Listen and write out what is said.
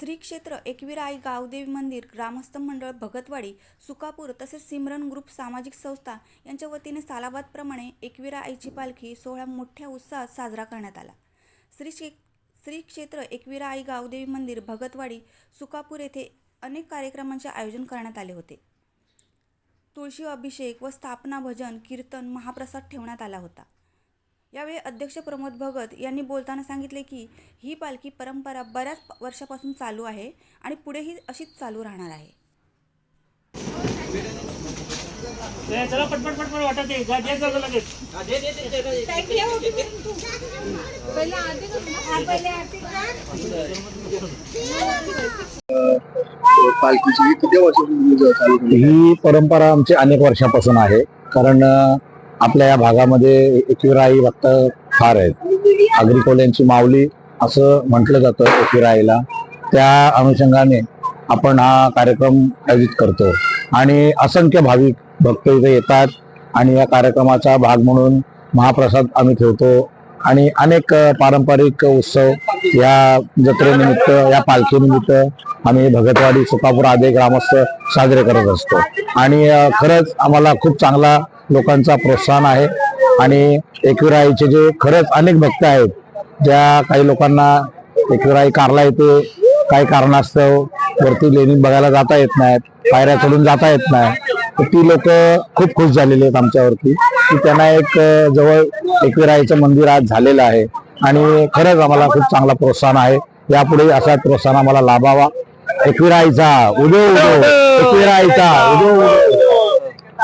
श्री क्षेत्र एकविराई आई गावदेवी मंदिर ग्रामस्थ मंडळ भगतवाडी सुकापूर तसेच सिमरन ग्रुप सामाजिक संस्था यांच्या वतीने सालाबादप्रमाणे एकविरा आईची पालखी सोहळा मोठ्या उत्साहात साजरा करण्यात आला. श्री क्षे श्री क्षेत्र एकविरा आई गावदेवी मंदिर भगतवाडी सुकापूर येथे अनेक कार्यक्रमांचे आयोजन करण्यात आले होते. तुळशी अभिषेक व स्थापना भजन कीर्तन महाप्रसाद ठेवण्यात आला होता. यावेळी अध्यक्ष प्रमोद भगत यांनी बोलताना सांगितले की ही पालखी परंपरा बऱ्याच वर्षापासून चालू आहे आणि पुढेही अशीच चालू राहणार आहे. चला पटपट पटपट वाटत पालखीची ही? ही परंपरा आमची अनेक वर्षापासून आहे. कारण आपल्या या भागामध्ये एकविराई भक्त फार आहेत. अग्रिकोल यांची माऊली असं म्हटलं जातं एकविराईला त्या अनुषंगाने आपण हा कार्यक्रम आयोजित करतो. आणि असंख्य भाविक भक्त इथे येतात आणि या कार्यक्रमाचा भाग म्हणून महाप्रसाद आम्ही ठेवतो. आणि अनेक पारंपरिक उत्सव या जत्रेनिमित्त या पालखीनिमित्त आम्ही भगतवाडी सुकापूर आदी ग्रामस्थ साजरे करत असतो. आणि खरंच आम्हाला खूप चांगला लोकांचा प्रोत्साहन आहे. आणि एकविराईचे जे खरंच अनेक भक्त आहेत ज्या काही लोकांना एकविराई कारला येते काही कारणास्तव वरती लेणी बघायला जाता येत नाहीत पायऱ्या चढून जाता येत नाही. तर ती लोक खूप खुश झालेली आहेत आमच्यावरती. की त्यांना एक जवळ एकविराईचं मंदिर आज झालेलं आहे. आणि खरंच आम्हाला खूप चांगला प्रोत्साहन आहे. यापुढे असा प्रोत्साहन आम्हाला लाभावा. एकविराईचा उदो उदो. एकविराईचा उदो उदो.